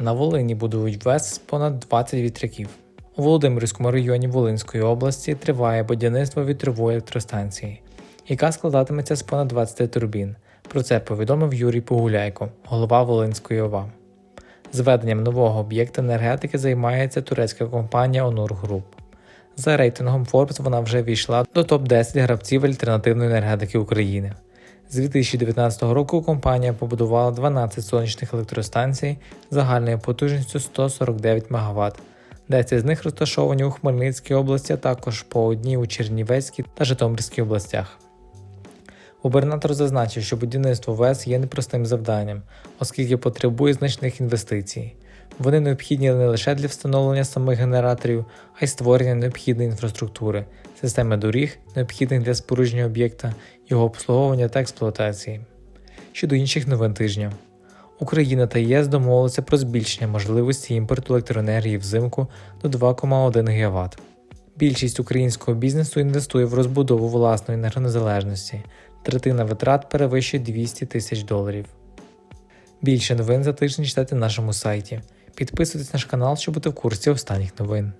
На Волині будують ВЕС понад 20 вітряків. У Володимирському районі Волинської області триває будівництво вітрової електростанції, яка складатиметься з понад 20 турбін. Про це повідомив Юрій Погуляйко, голова Волинської ОВА. Зведенням нового об'єкта енергетики займається турецька компанія Onur Group. За рейтингом Forbes вона вже війшла до топ-10 гравців альтернативної енергетики України. З 2019 року компанія побудувала 12 сонячних електростанцій загальною потужністю 149 МВт. 10 з них розташовані у Хмельницькій області, а також по одній у Чернівецькій та Житомирській областях. Губернатор зазначив, що будівництво ВЕС є непростим завданням, оскільки потребує значних інвестицій. Вони необхідні не лише для встановлення самих генераторів, а й створення необхідної інфраструктури, системи доріг, необхідних для спорудження об'єкта, його обслуговування та експлуатації. Щодо інших новин тижня, Україна та ЄС домовилися про збільшення можливості імпорту електроенергії взимку до 2,1 ГВт. Більшість українського бізнесу інвестує в розбудову власної енергонезалежності. Третина витрат перевищує 200 тисяч доларів. Більше новин за тиждень читайте на нашому сайті. Підписуйтесь на наш канал, щоб бути в курсі останніх новин.